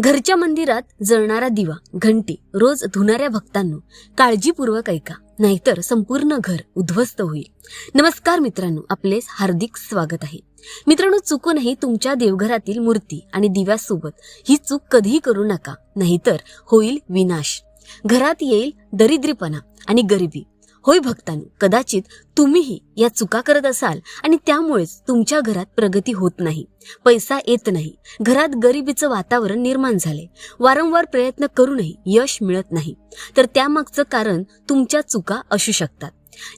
घरच्या मंदिरात जळणारा दिवा घंटी रोज धुणाऱ्या भक्तांनो काळजीपूर्वक ऐका नाहीतर संपूर्ण घर उद्ध्वस्त होईल. नमस्कार मित्रांनो आपले हार्दिक स्वागत आहे. मित्रांनो चुकूनही तुमच्या देवघरातील मूर्ती आणि दिव्यासोबत ही चूक कधीही करू नका नाहीतर होईल विनाश. घरात येईल दरिद्रीपणा आणि गरिबी. होय भक्तांनो कदाचित तुम्हीही या चुका करत असाल आणि त्यामुळेच तुमच्या घरात प्रगती होत नाही. पैसा येत नाही. घरात गरिबीचं वातावरण निर्माण झाले. वारंवार प्रयत्न करूनही यश मिळत नाही. तर त्यामागचं कारण तुमच्या चुका असू शकतात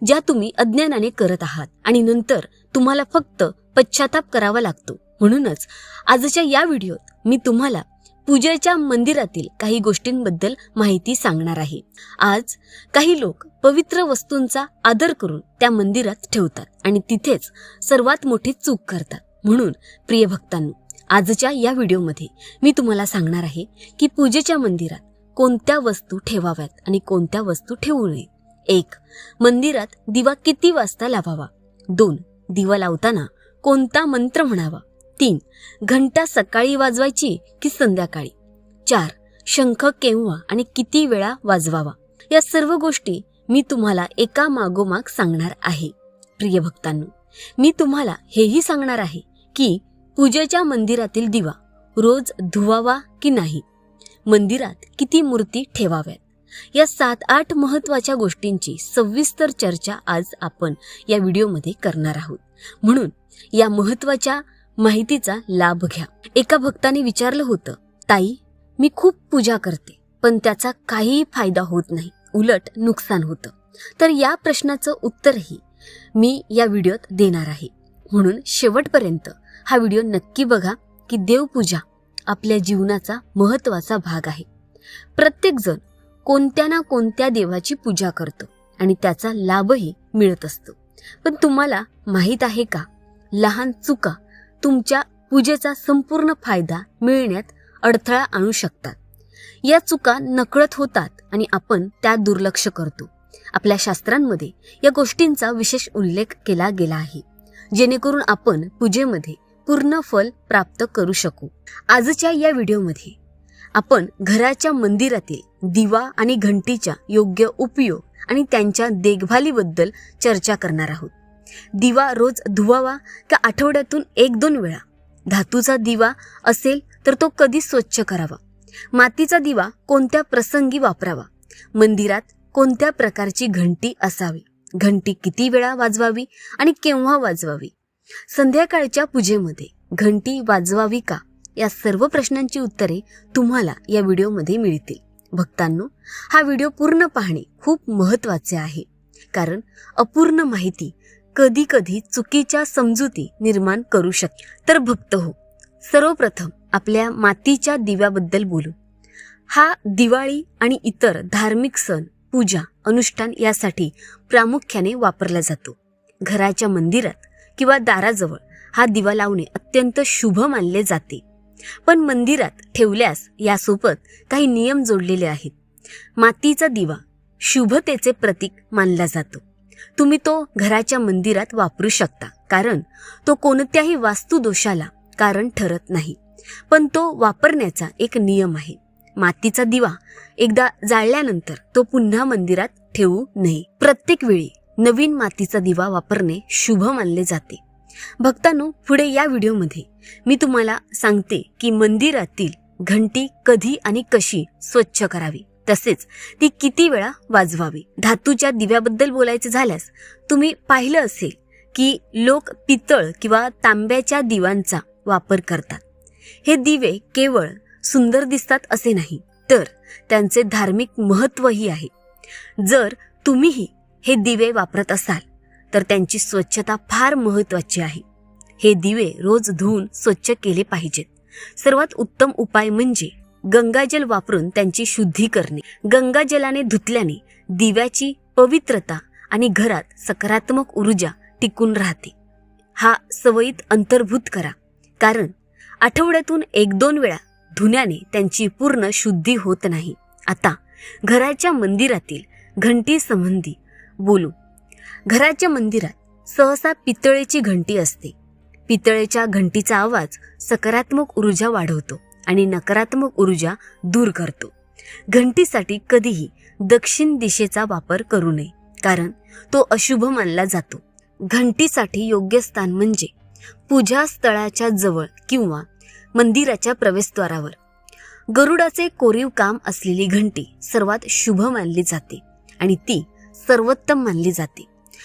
ज्या तुम्ही अज्ञानाने करत आहात आणि नंतर तुम्हाला फक्त पश्चाताप करावा लागतो. म्हणूनच आजच्या या व्हिडिओत मी तुम्हाला पूजेच्या मंदिरातील काही गोष्टींबद्दल माहिती सांगणार आहे. आज काही लोक पवित्र वस्तूंचा आदर करून त्या मंदिरात ठेवतात आणि तिथेच सर्वात मोठी चूक करतात. म्हणून प्रिय भक्तांनो आजच्या या व्हिडिओमध्ये मी तुम्हाला सांगणार आहे की पूजेच्या मंदिरात कोणत्या वस्तू ठेवाव्यात आणि कोणत्या वस्तू ठेवू नये. एक मंदिरात दिवा किती वाजता लावावा? दोन दिवा लावताना कोणता मंत्र म्हणावा? तीन. घंटा सकाळी वाजवायची की संध्याकाळी? चार. शंख केव्हा आणि किती वेळा वाजवावा? या सर्व गोष्टी मी तुम्हाला एका मागोमाग सांगणार आहे. प्रिय भक्तांनो मी तुम्हाला हेही सांगणार आहे की पूजेच्या मंदिरातील दिवा रोज धुवावा की नाही? मंदिरात किती मूर्ती ठेवाव्यात? या सात आठ महत्त्वाच्या गोष्टींची सविस्तर चर्चा आज आपण या व्हिडिओमध्ये करणार आहोत. म्हणून या महत्त्वाच्या माहितीचा लाभ घ्या. एका भक्ताने विचारलं होतं ताई मी खूप पूजा करते पण त्याचा काहीही फायदा होत नाही. उलट नुकसान होतं. तर या प्रश्नाचं उत्तरही मी या व्हिडिओत देणार आहे. म्हणून शेवटपर्यंत हा व्हिडिओ नक्की बघा की देवपूजा आपल्या जीवनाचा महत्त्वाचा भाग आहे. प्रत्येकजण कोणत्या ना कोणत्या देवाची पूजा करतो आणि त्याचा लाभही मिळत असतो. पण तुम्हाला माहीत आहे का? लहान चुका तुमच्या पूजेचा संपूर्ण फायदा मिळण्यात अडथळा आणू शकतात. या चुका नकळत होतात आणि आपण त्या दुर्लक्ष करतो. आपल्या शास्त्रांमध्ये या गोष्टींचा विशेष उल्लेख केला गेला आहे. जेणेकरून आपण पूजेमध्ये पूर्ण फल प्राप्त करू शकू. आजच्या या व्हिडिओमध्ये आपण घराच्या मंदिरातील दिवा आणि घंटीच्या योग्य उपयोग आणि त्यांच्या देखभालीबद्दल चर्चा करणार आहोत. दिवा रोज धुवावा का आठवड्यातून एक दोन वेळा? धातूचा दिवा असेल तर तो कधी स्वच्छ करावा? मातीचा दिवा कोणत्या प्रसंगी वापरावा? मंदिरात कोणत्या प्रकारची घंटी असावी? घंटी किती वेळा वाजवावी आणि केव्हा वाजवावी? संध्याकाळच्या पूजेमध्ये घंटी वाजवावी का? या सर्व प्रश्नांची उत्तरे तुम्हाला या व्हिडिओमध्ये मिळतील. भक्तांनो हा व्हिडिओ पूर्ण पाहणे खूप महत्त्वाचे आहे. कारण अपूर्ण माहिती कधी कधी चुकीच्या समजुती निर्माण करू शकते तर भक्त हो. सर्वप्रथम आपल्या मातीच्या दिव्याबद्दल बोलू. हा दिवाळी आणि इतर धार्मिक सण पूजा अनुष्ठान यासाठी प्रामुख्याने वापरला जातो. घराच्या मंदिरात किंवा दाराजवळ हा दिवा लावणे अत्यंत शुभ मानले जाते. पण मंदिरात ठेवल्यास यासोबत काही नियम जोडलेले आहेत. मातीचा दिवा शुभतेचे प्रतीक मानला जातो. तुम्ही तो घराच्या मंदिरात वापरू शकता. कारण तो कोणत्याही वास्तुदोषाला कारण ठरत नाही. पण तो वापरण्याचा एक नियम आहे. मातीचा दिवा एकदा जाळल्यानंतर तो पुन्हा मंदिरात ठेवू नये. प्रत्येक वेळी नवीन मातीचा दिवा वापरणे शुभ मानले जाते. भक्तांनो पुढे या व्हिडिओमध्ये मी तुम्हाला सांगते की मंदिरातील घंटी कधी आणि कशी स्वच्छ करावी. तसेच ती किती वेळा वाजवावी. धातूच्या दिव्याबद्दल बोलायचे झाल्यास तुम्ही पाहिलं असेल की लोक पितळ किंवा तांब्याच्या दिवांचा वापर करतात. हे दिवे केवळ सुंदर दिसतात असे नाही तर त्यांचे धार्मिक महत्वही आहे. जर तुम्हीही हे दिवे वापरत असाल तर त्यांची स्वच्छता फार महत्वाची आहे. हे दिवे रोज धुवून स्वच्छ केले पाहिजेत. सर्वात उत्तम उपाय म्हणजे गंगाजल वापरून त्यांची शुद्धी करणे. गंगाजलाने धुतल्याने दिव्याची पवित्रता आणि घरात सकारात्मक ऊर्जा टिकून राहते. हा सवयीत अंतर्भूत करा. कारण आठवड्यातून एक दोन वेळा धुण्याने त्यांची पूर्ण शुद्धी होत नाही. आता घराच्या मंदिरातील घंटी संबंधी बोलू. घराच्या मंदिरात सहसा पितळेची घंटी असते. पितळेच्या घंटीचा आवाज सकारात्मक ऊर्जा वाढवतो. आणि नकारात्मक ऊर्जा दूर करतो. घंटीसाठी कधीही दक्षिण दिशेचा वापर करू नये कारण तो अशुभ मानला जातो. घंटीसाठी योग्य स्थान म्हणजे पूजा स्थळाच्या जवळ किंवा मंदिराच्या प्रवेशद्वारावर. गरुडाचे कोरीव काम असलेली घंटी सर्वात शुभ मानली जाते आणि ती सर्वोत्तम मानली जाते.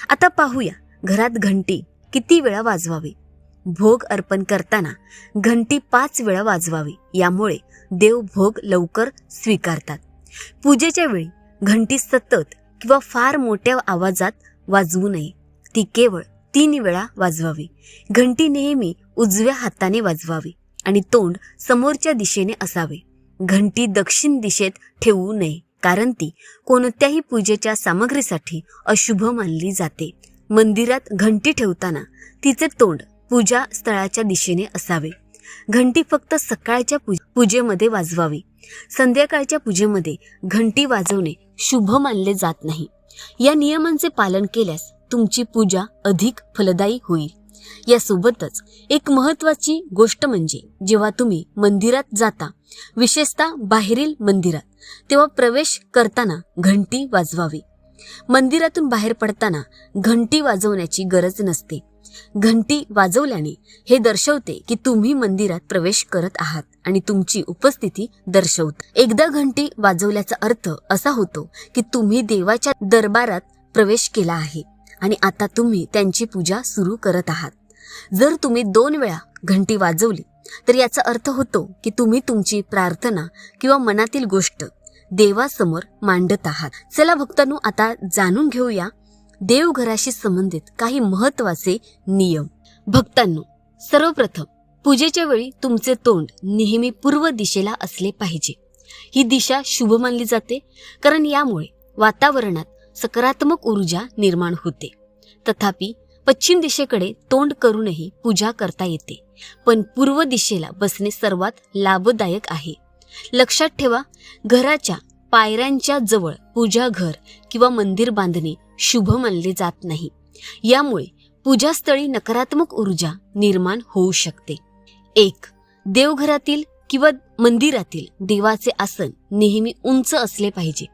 आता पाहूया घरात घंटी किती वेळा वाजवावी? भोग अर्पण करताना घंटी पाच वेळा वाजवावी. यामुळे देव भोग लवकर स्वीकारतात. पूजेच्या वेळी घंटी सतत किंवा फार मोठ्या आवाजात वाजवू नये. ती केवळ तीन वेळा वाजवावी. घंटी नेहमी उजव्या हाताने वाजवावी आणि तोंड समोरच्या दिशेने असावे. घंटी दक्षिण दिशेत ठेवू नये कारण ती कोणत्याही पूजेच्या सामग्रीसाठी अशुभ मानली जाते. मंदिरात घंटी ठेवताना तिचे तोंड पूजा स्थळाच्या दिशेने असावे. घंटी फक्त सकाळच्या पूजेमध्ये वाजवावी. संध्याकाळच्या पूजेमध्ये घंटी वाजवणे शुभ मानले जात नाही. या नियमांचे पालन केल्यास तुमची पूजा अधिक फलदायी होईल. यासोबतच एक महत्वाची गोष्ट म्हणजे जेव्हा तुम्ही मंदिरात जाता विशेषतः बाहेरील मंदिरात तेव्हा प्रवेश करताना घंटी वाजवावी. मंदिरातून बाहेर पडताना घंटी वाजवण्याची गरज नसते. घंटी वाजवल्याने हे दर्शवते की तुम्ही मंदिरात प्रवेश करत आहात आणि तुमची उपस्थिती दर्शवते. एकदा घंटी वाजवल्याचा अर्थ असा होतो की तुम्ही देवाच्या दरबारात प्रवेश केला आहे आणि आता तुम्ही त्यांची पूजा सुरू करत आहात. जर तुम्ही दोन वेळा घंटी वाजवली तर याचा अर्थ होतो की तुम्ही तुमची प्रार्थना किंवा मनातील गोष्ट देवासमोर मांडत आहात. चला भक्तांनो आता जाणून घेऊया देवघराशी संबंधित काही महत्त्वाचे नियम. भक्तांनो सर्वप्रथम पूजेच्या वेळी तुमचे तोंड नेहमी पूर्व दिशेला असले पाहिजे. ही दिशा शुभ मानली जाते कारण यामुळे वातावरणात सकारात्मक ऊर्जा निर्माण होते. तथापि पश्चिम दिशेकडे तोंड करूनही पूजा करता येते पण पूर्व दिशेला बसणे सर्वात लाभदायक आहे. लक्षात ठेवा घराच्या पायऱ्यांच्या जवळ पूजा घर किंवा मंदिर बांधणे शुभ मानले जात नाही. यामुळे पूजास्थळी नकारात्मक ऊर्जा निर्माण होऊ शकते. एक देवघरातील किंवा मंदिरातील देवाचे आसन नेहमी उंच असले पाहिजे.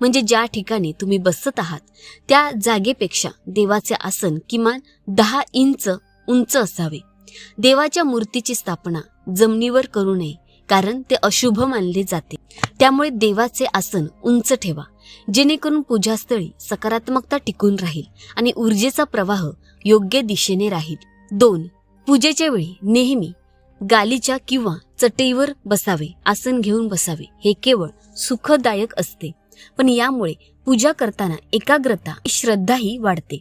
म्हणजे ज्या ठिकाणी तुम्ही बसत आहात त्या जागेपेक्षा देवाचे आसन किमान दहा इंच उंच असावे. देवाच्या मूर्तीची स्थापना जमिनीवर करू नये कारण ते अशुभ मानले जाते. त्यामुळे देवाचे आसन उंच ठेवा. जेणेकरून पूजास्थळी सकारात्मकता टिकून राहील आणि ऊर्जेचा प्रवाह योग्य दिशेने राहील. दोन पूजेच्या वेळी नेहमी गालीच्या किंवा चटईवर बसावे आसन घेऊन बसावे. हे केवळ सुखदायक असते. पण यामुळे पूजा करताना एकाग्रता श्रद्धाही वाढते.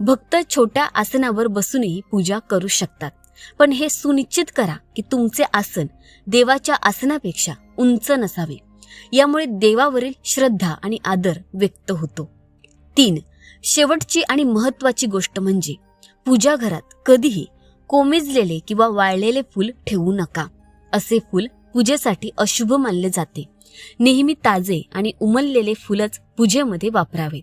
भक्त छोट्या आसनावर बसूनही पूजा करू शकतात. पण हे सुनिश्चित करा की तुमचे आसन देवाच्या आसनापेक्षा उंच नसावे. यामुळे देवावरील श्रद्धा आणि आदर व्यक्त होतो. तीन शेवटची आणि महत्वाची गोष्ट म्हणजे पूजा घरात कधीही कोमेजलेले किंवा वाळलेले फूल ठेवू नका. असे फूल पूजेसाठी अशुभ मानले जाते. नेहमी ताजे आणि उमललेले फुलच पूजेमध्ये वापरावे.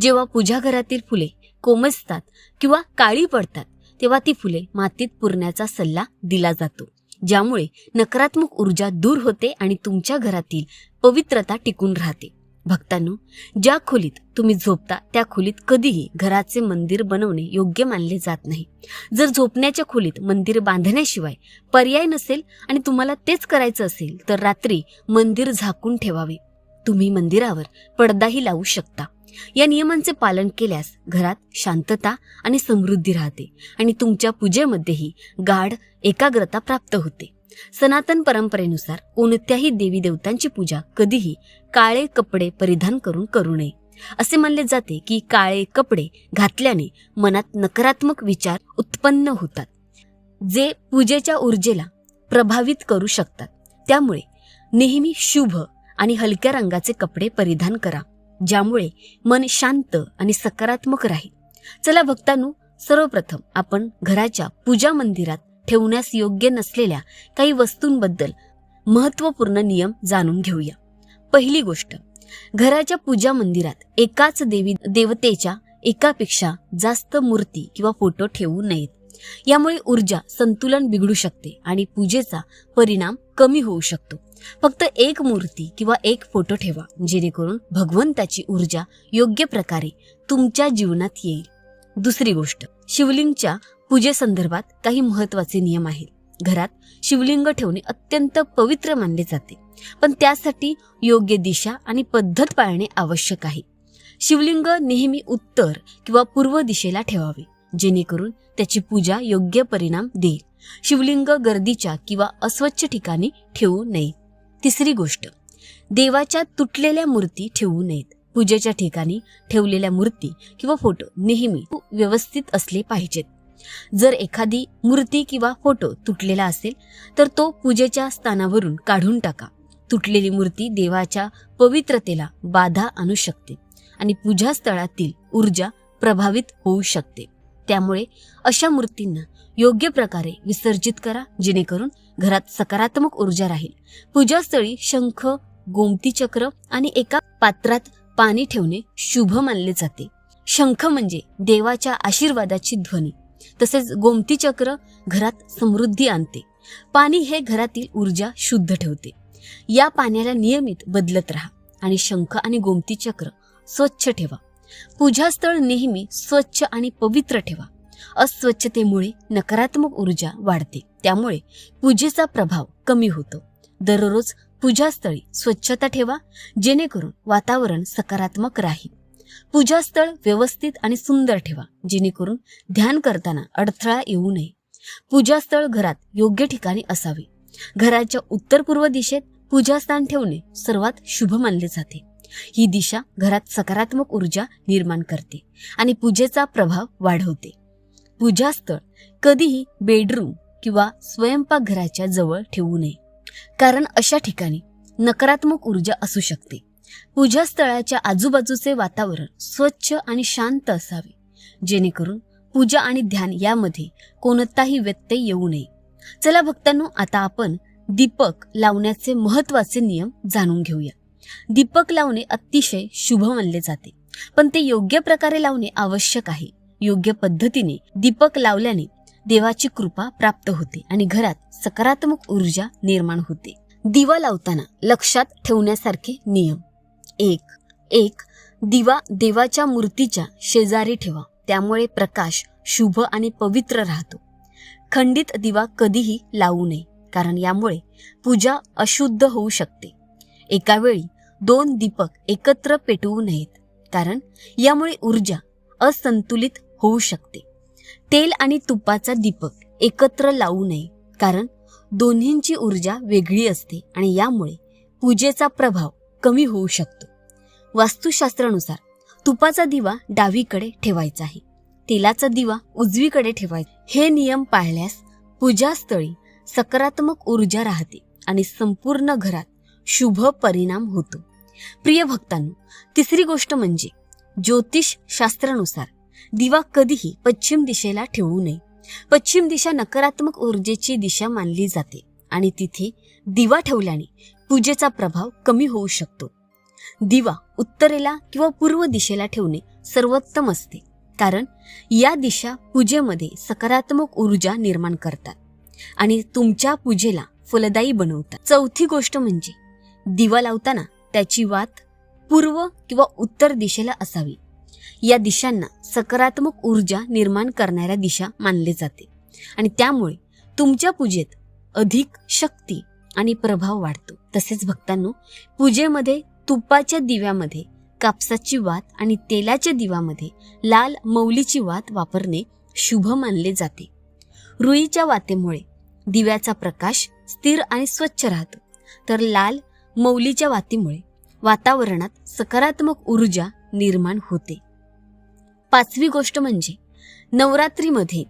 जेव्हा पूजा घरातील फुले कोमजतात किंवा काळी पडतात तेव्हा ती फुले मातीत पुरण्याचा सल्ला दिला जातो. ज्यामुळे नकारात्मक ऊर्जा दूर होते आणि तुमच्या घरातील पवित्रता टिकून राहते. भक्तांनो ज्या खोलीत तुम्ही झोपता त्या खोलीत कधीही घराचे मंदिर बनवणे योग्य मानले जात नाही. जर झोपण्याच्या खोलीत मंदिर बांधण्याशिवाय पर्याय नसेल आणि तुम्हाला तेच करायचं असेल तर रात्री मंदिर झाकून ठेवावे. तुम्ही मंदिरावर पडदाही लावू शकता. या नियमांचे पालन केल्यास घरात शांतता आणि समृद्धी राहते आणि तुमच्या पूजेमध्येही गाढ एकाग्रता प्राप्त होते. सनातन परंपरेनुसार कोणत्याही देवी देवतांची पूजा कधीही काळे कपडे परिधान करून करू नये. असे मानले जाते की काळे कपडे घातल्याने मनात नकारात्मक विचार उत्पन्न होतात जे पूजेच्या ऊर्जेला प्रभावित करू शकतात. त्यामुळे नेहमी शुभ आणि हलक्या रंगाचे कपडे परिधान करा. ज्यामुळे मन शांत आणि सकारात्मक राहील. चला भक्तांनो सर्वप्रथम आपण घराच्या पूजा मंदिरात ठेवण्यास योग्य नसलेल्या काही वस्तूंबद्दल महत्त्वपूर्ण नियम जाणून घेऊया. पहिली गोष्ट घराच्या पूजा मंदिरात एकाच देवी देवतेच्या एकापेक्षा जास्त मूर्ती किंवा फोटो ठेवू नयेत. यामुळे ऊर्जा संतुलन बिघडू शकते आणि पूजेचा परिणाम कमी होऊ शकतो. फक्त एक मूर्ती किंवा एक फोटो ठेवा जेणेकरून भगवंताची ऊर्जा योग्य प्रकारे तुमच्या जीवनात येईल. दुसरी गोष्ट शिवलिंगच्या पूजेसंदर्भात काही महत्त्वाचे नियम आहेत. घरात शिवलिंग ठेवणे अत्यंत पवित्र मानले जाते पण त्यासाठी योग्य दिशा आणि पद्धत पाळणे आवश्यक आहे. शिवलिंग नेहमी उत्तर किंवा पूर्व दिशेला ठेवावे जेणेकरून त्याची पूजा योग्य परिणाम देईल. शिवलिंग गर्दीच्या किंवा अस्वच्छ ठिकाणी ठेवू नये. तिसरी गोष्ट देवाच्या तुटलेल्या मूर्ती ठेवू नयेत. पूजेच्या ठिकाणी ठेवलेल्या मूर्ती किंवा फोटो नेहमी व्यवस्थित असले पाहिजेत. जर एखादी मूर्ती किंवा फोटो तुटलेला असेल तर तो पूजेच्या स्थानावरून काढून टाका. तुटलेली मूर्ती देवाच्या पवित्रतेला बाधा आणू शकते आणि पूजा स्थळातील ऊर्जा प्रभावित होऊ शकते. त्यामुळे अशा मूर्तींना योग्य प्रकारे विसर्जित करा जेणेकरून घरात सकारात्मक ऊर्जा राहील. पूजास्थळी शंख गोमती चक्र आणि एका पात्रात पाणी ठेवणे शुभ मानले जाते. शंख म्हणजे देवाच्या आशीर्वादाची ध्वनी तसेच गोमती चक्र घरात समृद्धी आणते. पाणी हे घरातील ऊर्जा शुद्ध ठेवते. या पाण्याला नियमित बदलत राहा आणि शंख आणि गोमती चक्र स्वच्छ ठेवा. पूजास्थळ नेहमी स्वच्छ आणि पवित्र ठेवा. अस्वच्छतेमुळे नकारात्मक ऊर्जा वाढते. त्यामुळे पूजेचा प्रभाव कमी होतो. दररोज पूजास्थळी स्वच्छता ठेवा जेणेकरून वातावरण सकारात्मक राहील. पूजास्थळ व्यवस्थित आणि सुंदर ठेवा जेणेकरून ध्यान करताना अडथळा येऊ नये. पूजास्थळ घरात योग्य ठिकाणी असावे. घराच्या उत्तर पूर्व दिशेत पूजास्थान ठेवणे सर्वात शुभ मानले जाते. ही दिशा घरात सकारात्मक ऊर्जा निर्माण करते आणि पूजेचा प्रभाव वाढवते. पूजास्थळ कधीही बेडरूम किंवा स्वयंपाकघराच्या जवळ ठेवू नये. कारण अशा ठिकाणी नकारात्मक ऊर्जा असू शकते. पूजास्थळाच्या आजूबाजूचे वातावरण स्वच्छ आणि शांत असावे. जेणेकरून पूजा आणि ध्यान यामध्ये कोणताही व्यत्यय येऊ नये. चला भक्तांनो आता आपण दीपक लावण्याचे महत्त्वाचे नियम जाणून घेऊया. दीपक लावणे अतिशय शुभ मानले जाते. पण ते योग्य प्रकारे लावणे आवश्यक आहे. योग्य पद्धतीने दीपक लावल्याने देवाची कृपा प्राप्त होते आणि घरात सकारात्मक ऊर्जा निर्माण होते. दिवा लावताना लक्षात ठेवण्यासारखे नियम. एक एक दिवा देवाच्या मूर्तीच्या शेजारी ठेवा. त्यामुळे प्रकाश शुभ आणि पवित्र राहतो. खंडित दिवा कधीही लावू नये कारण यामुळे पूजा अशुद्ध होऊ शकते. एकावेळी दोन दीपक एकत्र पेटवू नयेत कारण यामुळे ऊर्जा असंतुलित होऊ शकते. तेल आणि तुपाचा दीपक एकत्र लावू नये कारण दोन्हींची ऊर्जा वेगळी असते आणि यामुळे पूजेचा प्रभाव कमी होऊ शकतो. वास्तुशास्त्रानुसार तुपाचा दिवा डावीकडे ठेवायचा आहे तेलाचा दिवा उजवीकडे ठेवायचा हे नियम पाळल्यास पूजास्थळी सकारात्मक ऊर्जा राहते आणि संपूर्ण घरात शुभ परिणाम होतो. प्रिय भक्तांनो तिसरी गोष्ट म्हणजे ज्योतिष शास्त्रानुसार दिवा कधीही पश्चिम दिशेला ठेवू नये. पश्चिम दिशा नकारात्मक ऊर्जेची दिशा मानली जाते आणि तिथे दिवा ठेवल्याने पूजेचा प्रभाव कमी होऊ शकतो. दिवा उत्तरेला किंवा पूर्व दिशेला ठेवणे सर्वोत्तम असते कारण या दिशा पूजेमध्ये सकारात्मक ऊर्जा निर्माण करतात आणि तुमच्या पूजेला फलदायी बनवतात. चौथी गोष्ट म्हणजे दिवा लावताना त्याची वात पूर्व किंवा उत्तर दिशेला असावी. या दिशांना सकारात्मक ऊर्जा निर्माण करणाऱ्या दिशा मानले जाते आणि त्यामुळे तुमच्या पूजेत अधिक शक्ती आणि प्रभाव वाढतो. तसेच भक्तांनो पूजेमध्ये तुपाच्या दिव्यामध्ये कापसाची वात आणि तेलाच्या दिव्यामध्ये लाल मौलीची वात वापरणे शुभ मानले जाते. रुईच्या वातेमुळे दिव्याचा प्रकाश स्थिर आणि स्वच्छ राहतो. तर लाल मौलीच्या वातीमुळे वातावरणात सकारात्मक ऊर्जा निर्माण होते. पाचवी गोष्ट म्हणजे नवरात्रीमध्ये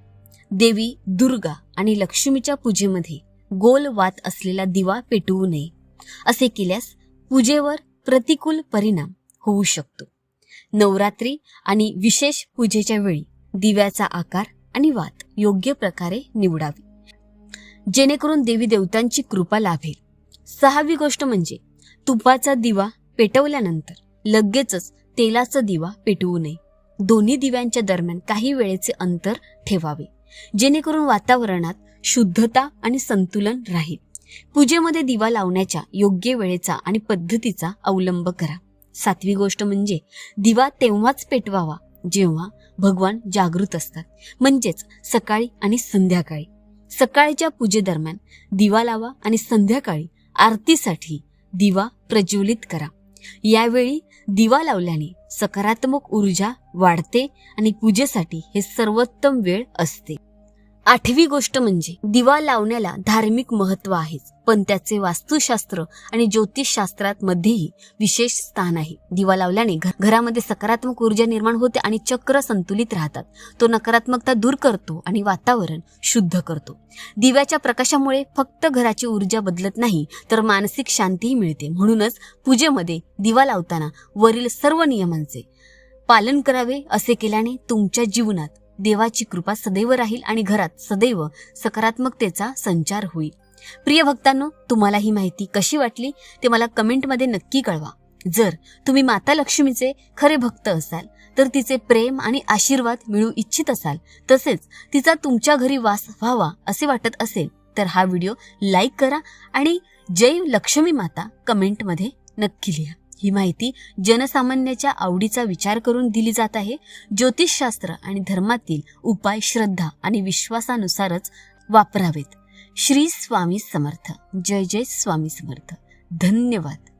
देवी दुर्गा आणि लक्ष्मीच्या पूजेमध्ये गोल वात असलेला दिवा पेटवू नये असे केल्यास पूजेवर प्रतिकूल परिणाम होऊ शकतो. नवरात्री आणि विशेष पूजेच्या वेळी दिव्याचा आकार आणि वात योग्य प्रकारे निवडावी. जेणेकरून देवी देवतांची कृपा लाभेल. सहावी गोष्ट म्हणजे तुपाचा दिवा पेटवल्यानंतर लगेचच तेलाचा दिवा पेटवू नये. दोन्ही दिव्यांच्या दरम्यान काही वेळेचे अंतर ठेवावे. जेणेकरून वातावरणात शुद्धता आणि संतुलन राहील. पूजेमध्ये दिवा लावण्याच्या योग्य वेळेचा आणि पद्धतीचा अवलंब करा. सातवी गोष्ट म्हणजे दिवा तेव्हाच पेटवावा जेव्हा भगवान जागृत असतात. म्हणजेच सकाळी आणि संध्याकाळी. सकाळच्या पूजेदरम्यान दिवा लावा आणि संध्याकाळी आरतीसाठी दिवा प्रज्वलित करा. यावेळी दिवा लावल्याने सकारात्मक ऊर्जा वाढते आणि पूजेसाठी हे सर्वोत्तम वेळ असते. आठवी गोष्ट म्हणजे दिवा लावण्याला धार्मिक महत्त्व आहे पण त्याचे वास्तुशास्त्र आणि ज्योतिषशास्त्रात मध्येही विशेष स्थान आहे. दिवा लावल्याने घ- घरामध्ये सकारात्मक ऊर्जा निर्माण होते आणि चक्र संतुलित राहतात. तो नकारात्मकता दूर करतो आणि वातावरण शुद्ध करतो. दिव्याच्या प्रकाशामुळे फक्त घराची ऊर्जा बदलत नाही तर मानसिक शांतीही मिळते. म्हणूनच पूजेमध्ये दिवा लावताना वरील सर्व नियमांचे पालन करावे असे केल्याने तुमच्या जीवनात देवाची कृपा सदैव राहील आणि घरात सदैव सकारात्मकतेचा संचार होईल. प्रिय भक्तांनो तुम्हाला ही माहिती कशी वाटली ते मला कमेंटमध्ये नक्की कळवा. जर तुम्ही माता लक्ष्मीचे खरे भक्त असाल तर तिचे प्रेम आणि आशीर्वाद मिळू इच्छित असाल तसेच तिचा तुमच्या घरी वास व्हावा असे वाटत असेल तर हा व्हिडिओ लाईक करा आणि जय लक्ष्मी माता कमेंटमध्ये नक्की लिहा. ही माहिती जनसामान्याच्या आवडीचा विचार करून दिली जात आहे. ज्योतिषशास्त्र आणि धर्मातील उपाय श्रद्धा आणि विश्वासानुसारच वापरावेत. श्री स्वामी समर्थ. जय जय स्वामी समर्थ. धन्यवाद.